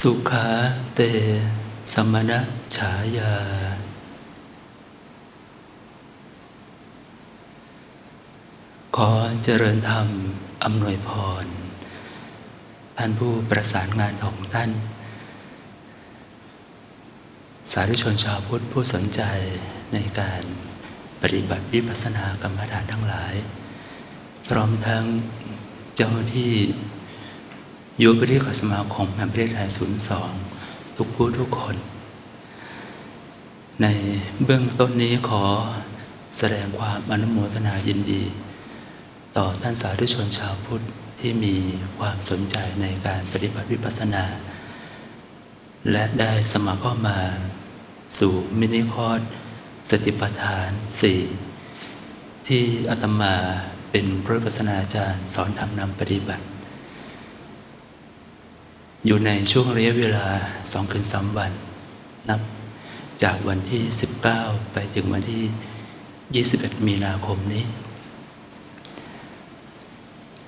สุขาเต สมณะฉายา ขอเจริญธรรมอำนวยพร ท่านผู้ประสานงานของท่าน สาธุชนชาวพุทธผู้สนใจในการปฏิบัติวิปัสสนากรรมฐานทั้งหลาย พร้อมทั้งเจ้าห ยุบริขสมาคมแห่งประเทศไทยศูนย์สองทุกผู้ทุกคน ในเบื้องต้นนี้ขอแสดงความอนุโมทนายินดี ต่อท่านสาธุชนชาวพุทธที่มีความสนใจในการปฏิบัติวิปัสสนา และได้สมัครเข้ามาสู่มินิคอร์สสติปัฏฐานสี่ที่อาตมาเป็นพระวิปัสสนาจารย์สอนทำนำปฏิบัติ อยู่ในช่วงระยะเวลาสองคืนสามวัน นับจากวันที่ 19 ไปถึงวันที่ 21 มีนาคมนี้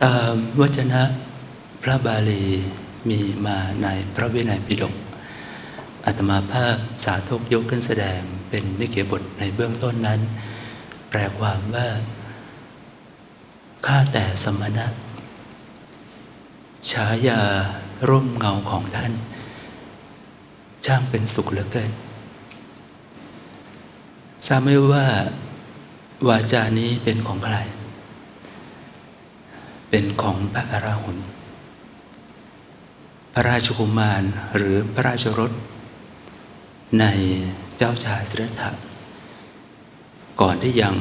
ตามวจนะพระบาลีมีมาในพระวินัยปิฎกอาตมาภาพสาธกยกขึ้นแสดงเป็นนิเกบทในเบื้องต้นนั้น แปลความว่าข้าแต่สมณะ ฉายา ร่มเงาของท่าน ช่างเป็นสุขเหลือเกินทราบไหมว่าวาจานี้เป็นของใคร เป็นของพระอราหุลพระราชกุมารหรือพระราชรถ ในเจ้าชายสิทธัตถะก่อนที่ยัง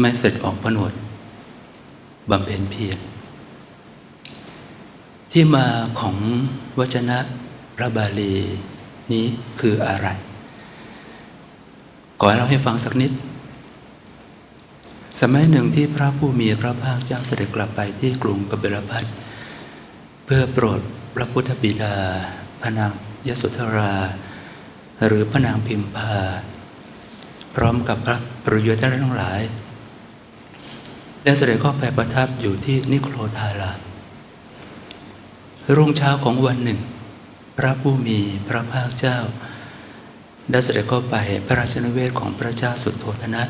ไม่เสร็จออกผนวดบำเพ็ญเพียร ที่มาของวจนะพระบาลีนี้คืออะไรก่อนเราให้ฟังสักนิด สมัยหนึ่งที่พระผู้มีพระภาคเจ้าเสด็จกลับไปที่กรุงกบิลพัทเพื่อโปรดพระพุทธบิดา พระนางยโสธรา หรือพระนางพิมพา พร้อมกับพระปริยทั้งหลายได้เสด็จเข้าไปประทับอยู่ที่นิโครธาราม รุ่งเช้าของวันหนึ่ง พระผู้มีพระภาคเจ้า ได้เสด็จเข้าไปพระราชนเวศของพระเจ้าสุดโทนะ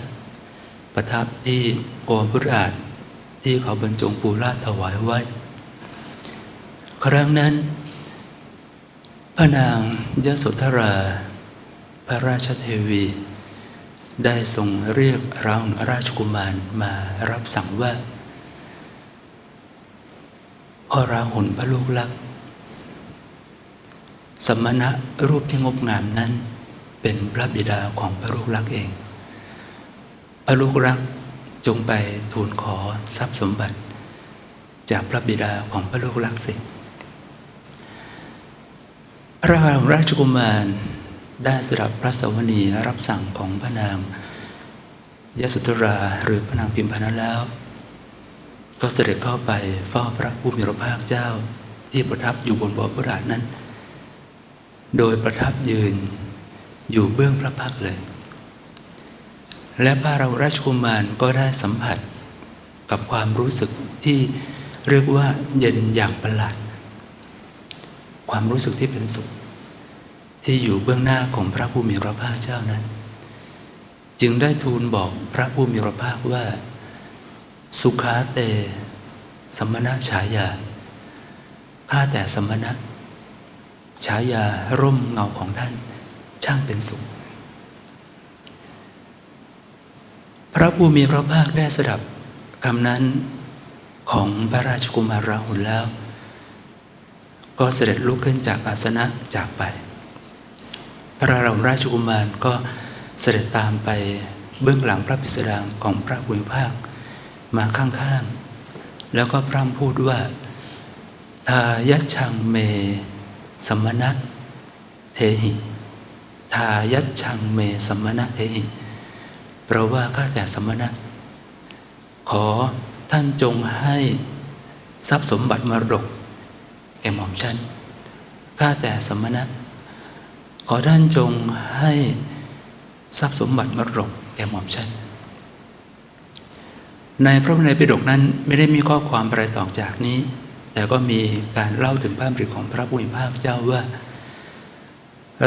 ประทับที่โอมพุราชที่เขาบรรจงปูราถวายไว้ ครั้งนั้น พระนางยโสธรา พระราชเทวี ได้ทรงเรียกราราชกุมารมารับสั่งว่า พ่อราหุลพระลูกรัก สมณะรูปที่งดงามนั้น เป็นพระบิดาของพระลูกรักเอง พระลูกรักจงไปทูลขอทรัพย์สมบัติ จากพระบิดาของพระลูกรักสิพระราชกุมารได้สดับพระสวนีรับสั่งของพระนางยสุตราหรือพระนางพิมพานะแล้ว ก็เสด็จเข้าไปเฝ้าพระผู้มีพระภาคเจ้าที่ประทับอยู่บนบ่อพระราชนั้น โดยประทับยืนอยู่เบื้องพระพักเลย และพระเราราชกุมารก็ได้สัมผัสกับความรู้สึกที่เรียกว่าเย็นอย่างประหลาด ความรู้สึกที่เป็นสุข ที่อยู่เบื้องหน้าของพระผู้มีพระภาคเจ้านั้น จึงได้ทูลบอกพระผู้มีพระภาคว่า สุขาเต สมณะฉายา ข้าแต่สมณะ ฉายาร่มเงาของท่าน ช่างเป็นสุข พระผู้มีพระภาคได้สดับคำนั้นของพระราชกุมารราหุลแล้ว ก็เสด็จลุกขึ้นจากอาสนะจากไป พระราราชกุมารก็เสด็จตามไปเบื้องหลังพระพิสดารของพระบุญภาค มาข้างๆ แล้วก็พร่ำพูดว่า ทายัชังเม สมณะเทหิ ทายัชังเม สมณะเทหิเพราะว่าข้าแต่สมณะ ขอท่านจงให้ทรัพย์สมบัติมรดก แก่หม่อมฉันข้าแต่สมณะ ขอท่านจงให้ทรัพย์สมบัติมรดกแก่หม่อมฉัน ในพระวินัยปิฎกนั้นไม่ได้มีข้อความอะไรต่อจากนี้ แต่ก็มีการเล่าถึงพระบริของพระผู้มีพระเจ้าว่า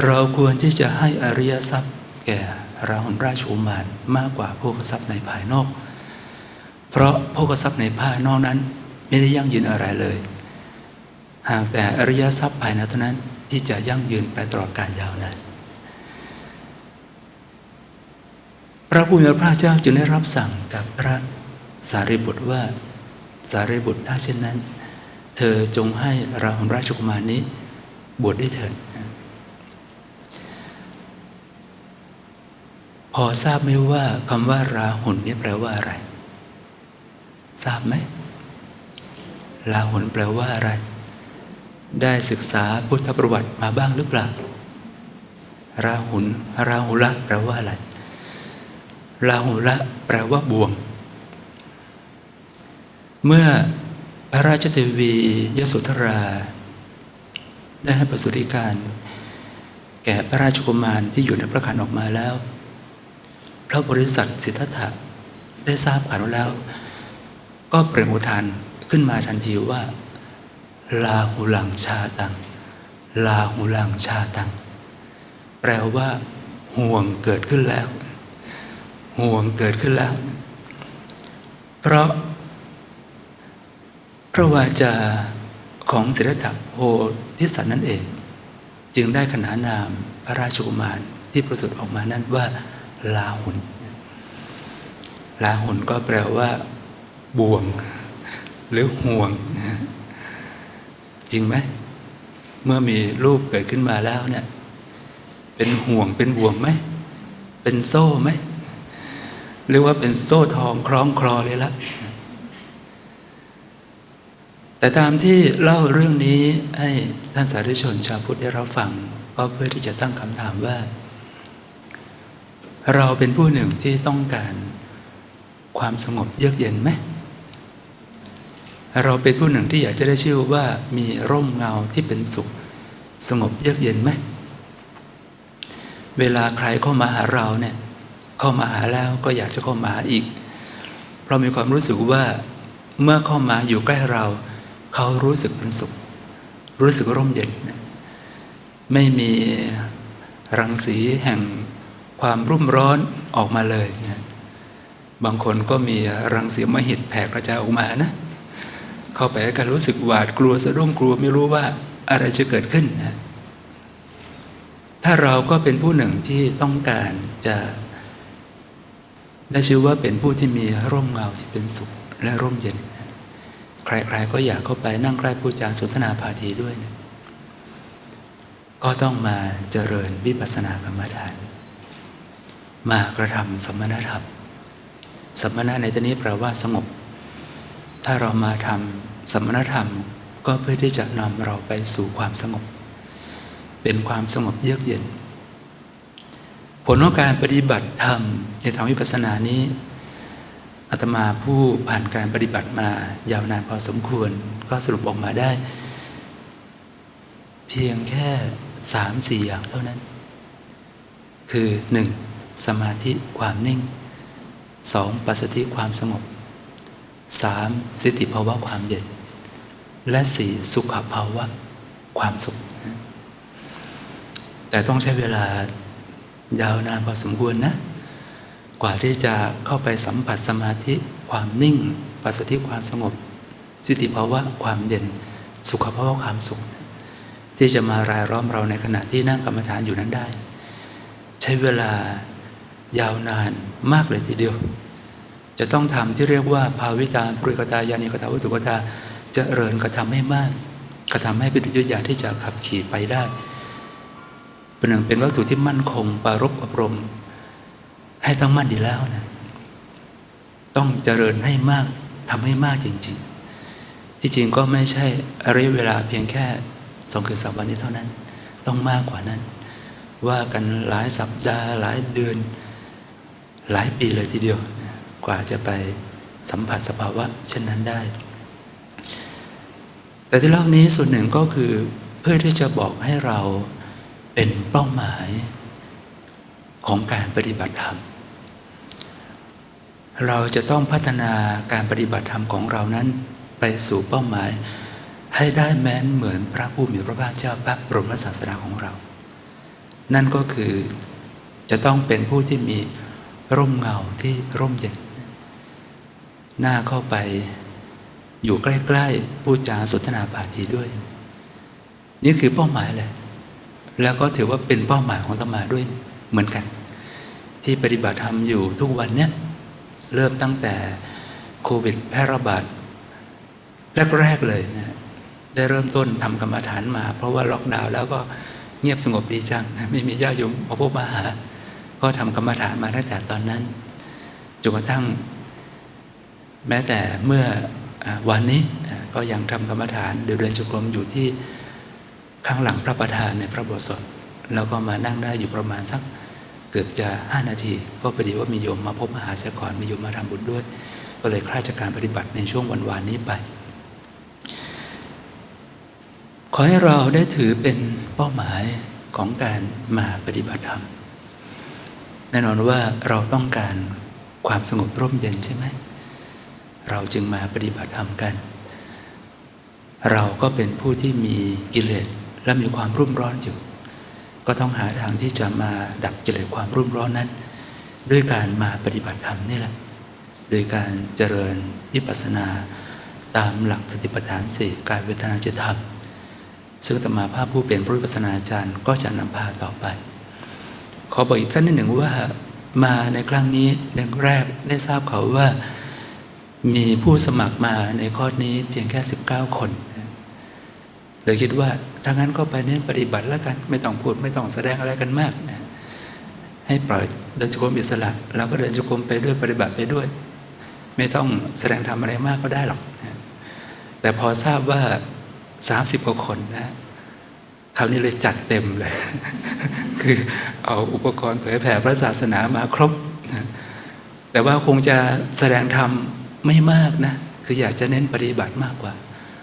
เราควรที่จะให้อริยทรัพย์แก่ราหุลราชกุมารมากกว่าโภคทรัพย์ในภายนอก เพราะโภคทรัพย์ในภายนอกนั้นไม่ได้ยั่งยืนอะไรเลย หากแต่อริยทรัพย์ภายในเท่านั้นที่จะยั่งยืนไปตลอดกาลยาวนานพระผู้มีพระเจ้าจึงได้รับสั่งกับพระ สารีบุตรว่า สารีบุตรถ้าเช่นนั้น เธอจงให้ราหุลราชกุมารนี้ บวชได้เถิดพอทราบไหมว่าคำว่าราหุลนี่แปลว่าอะไร ทราบไหมราหุลแปลว่าอะไร ได้ศึกษาพุทธประวัติมาบ้างหรือเปล่าราหุลราหุละแปลว่าอะไรราหุละแปลว่าบ่วง เมื่อพระราชเทวียโสธรา ได้ให้ประสูติการ แก่พระราชกุมารที่อยู่ในพระคันออกมาแล้ว พระบริษัทสิทธัตถะได้ทราบข่าวแล้ว ก็เปล่งอุทานขึ้นมาทันทีว่า ลาหุลังชาตัง ลาหุลังชาตัง แปลว่า ห่วงเกิดขึ้นแล้ว ห่วงเกิดขึ้นแล้ว เพราะ พระวาจาของสิทธัตถะโพธิสัตว์นั่นเอง จึงได้ขนานนามพระราชกุมารที่ประสูติออกมานั้นว่าลาหุนลาหุนก็แปลว่า บ่วง หรือห่วง จริงไหม เมื่อมีรูปเกิดขึ้นมาแล้วเนี่ย เป็นห่วงเป็นบ่วงไหม เป็นโซ่ไหมเรียกว่าเป็นโซ่ทองคล้องคลอเลยละ แต่ตามที่เล่าเรื่องนี้ให้ท่านสาธุชนชาวพุทธได้รับฟังก็เพื่อที่จะตั้งคำถามว่า เราเป็นผู้หนึ่งที่ต้องการความสงบเยือกเย็นไหมเราเป็นผู้หนึ่งที่อยากจะได้ชื่อว่ามีร่มเงาที่เป็นสุข สงบเยือกเย็นไหมเวลาใครเข้ามาหาเราเนี่ยเข้ามาหาแล้วก็อยากจะเข้ามาอีก เพราะมีความรู้สึกว่าเมื่อเข้ามาอยู่ใกล้เรา เขารู้สึกเป็นสุข รู้สึกร่มเย็น ไม่มีรังสีแห่งความรุ่มร้อนออกมาเลยนะบางคนก็มีรังสีมหิตแผ่กระจายออกมานะ เข้าไปก็รู้สึกหวาดกลัวสะดุ้งกลัวไม่รู้ว่าอะไรจะเกิดขึ้นนะถ้าเราก็เป็นผู้หนึ่งที่ต้องการจะได้ชื่อว่าเป็นผู้ที่มีร่มเงาที่เป็นสุขและร่มเย็น ใครๆก็อยากเข้าไปนั่งใกล้ผู้จาสนทนาพาทีด้วยนะก็ต้องมาเจริญวิปัสสนากรรมฐาน มากระทำสมณธรรมสมณะในที่นี้แปลว่าสงบ ถ้าเรามาทำสมณธรรมก็เพื่อที่จะนำเราไปสู่ความสงบ เป็นความสงบเยือกเย็น ผลของการปฏิบัติธรรมในทางวิปัสสนานี้ อาตมาผู้ผ่านการปฏิบัติมายาวนานพอสมควร ก็สรุปออกมาได้ เพียงแค่สามสี่อย่างเท่านั้น คือหนึ่งสมาธิความนิ่งสองปัสสติความสงบสามสิทธิภาวะความเย็น และสี่สุขภาวะความสุข แต่ต้องใช้เวลายาวนานพอสมควรนะ กว่าที่จะเข้าไปสัมผัสสมาธิความนิ่งปัสสติความสงบสิทธิภาวะความเย็นสุขภาวะความสุข ที่จะมารายล้อมเราในขณะที่นั่งกรรมฐานอยู่นั้นได้ ใช้เวลายาวนานมากเลยทีเดียว จะต้องทำที่เรียกว่า ภาวิตาปริกตายานิกตาวัตถุกตาเจะเริญกระทำให้มาก กระทำให้เป็นยุทธยาที่จะขับขี่ไปได้ เป็นหนึ่งเป็นวัตถุที่มั่นคงปารบอบรม ให้ตั้งมั่นดีแล้วนะต้องเจริญให้มากทำให้มากจริง ๆ ที่จริงก็ไม่ใช่ระยะเวลาเพียงแค่สองคืนสามวันนี้เท่านั้น ต้องมากกว่านั้น ว่ากันหลายสัปดาห์หลายเดือน หลายปีเลยทีเดียว กว่าจะไปสัมผัสสภาวะเช่นนั้นได้ แต่ที่เล่านี้ส่วนหนึ่งก็คือเพื่อที่จะบอกให้เราเป็นเป้าหมายของการปฏิบัติธรรม เราจะต้องพัฒนาการปฏิบัติธรรมของเรานั้น ไปสู่เป้าหมาย ให้ได้แม้นเหมือนพระผู้มีพระภาคเจ้าพระบรมศาสดาของเรา นั่นก็คือจะต้องเป็นผู้ที่มีร่มเงาที่ร่มเย็นหน้าเข้าไปอยู่ใกล้ๆพูดจาสนทนาปาทีด้วย นี่คือเป้าหมายแหละ แล้วก็ถือว่าเป็นเป้าหมายของตมาด้วยเหมือนกัน ที่ปฏิบัติธรรมอยู่ทุกวันเนี้ย เริ่มตั้งแต่โควิดแพร่ระบาดแรกๆเลยนะได้เริ่มต้นทำกรรมฐานมา เพราะว่าล็อกดาวน์แล้วก็เงียบสงบดีจังนะไม่มีญาติโยมมาพบมาหา ก็ทำกรรมฐานมาตั้งแต่ตอนนั้นจนกระทั่ง แม้แต่เมื่อวันนี้ก็ยังทำกรรมฐานเดินเดินจงกรมอยู่ที่ข้างหลังพระประธานในพระบสถแล้วก็มานั่งได้อยู่ประมาณสัก เกือบจะ 5 นาที ก็พอดีว่ามีโยมมาพบมหาเสก่อนมีโยมมาทำบุญด้วย ก็เลยคล้าจากการปฏิบัติในช่วงวันวานนี้ไป ขอให้เราได้ถือเป็นเป้าหมายของการมาปฏิบัติธรรมแน่นอนว่าเราต้องการความสงบร่มเย็นใช่ไหมเราจึงมาปฏิบัติธรรมกัน เราก็เป็นผู้ที่มีกิเลสและมีความรุ่มร้อนอยู่ ก็ต้องหาทางที่จะมาดับกิเลสความรุ่มร้อนนั้น ด้วยการมาปฏิบัติธรรมนี่แหละ โดยการเจริญวิปัสสนา ตามหลักสติปัฏฐานสี่กายเวทนาจิตธรรม ซึ่งตมาภาพผู้เป็นพระวิปัสสนาจารย์ก็จะนำพาต่อไป ขอบอกอีกสักนิดหนึ่งว่ามาในครั้งนี้ในแรกได้ทราบเขาว่ามีผู้สมัครมาในคอนี้เพียงแค่ 19 คนเลยคิดว่า ถ้างั้นก็ไปเน้นปฏิบัติแล้วกัน ไม่ต้องพูดไม่ต้องแสดงอะไรกันมากนะให้ปล่อยเดินจงกรมอิสระเราก็เดินจงกรมไปด้วยปฏิบัติไปด้วย ไม่ต้องแสดงทำอะไรมากก็ได้หรอกนะแต่พอทราบว่า 30กว่าคนนะคราวนี้เลยจัดเต็มเลย คือเอาอุปกรณ์เผยแผ่พระศาสนามาครบนะแต่ว่าคงจะแสดงธรรมไม่มากนะ คืออยากจะเน้นปฏิบัติมากกว่า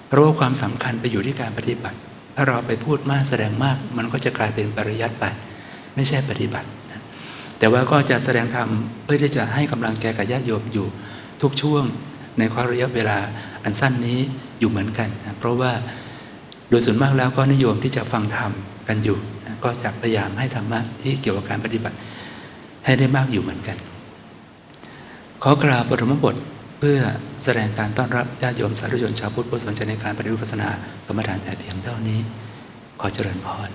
เพราะว่าความสำคัญไปอยู่ที่การปฏิบัติ ถ้าเราไปพูดมากแสดงมาก มันก็จะกลายเป็นปริยัติไป ไม่ใช่ปฏิบัตินะแต่ว่าก็จะแสดงธรรมเพื่อที่จะให้กำลังแก่กับญาติโยมอยู่ทุกช่วงในความระยะเวลาอันสั้นนี้อยู่เหมือนกันนะเพราะว่าโดยส่วนมากแล้วก็นิยมที่จะฟังธรรมกันอยู่นะก็จะพยายามให้ธรรมะที่เกี่ยวกับการปฏิบัติให้ได้มากอยู่เหมือนกัน ขอกราบปฐมบท เพื่อแสดงการต้อนรับญาติโยมสาธุชนชาวพุทธผู้สนใจในการปฏิบัติศาสนากรรมฐานแต่เพียงเท่านี้ ขอเจริญพร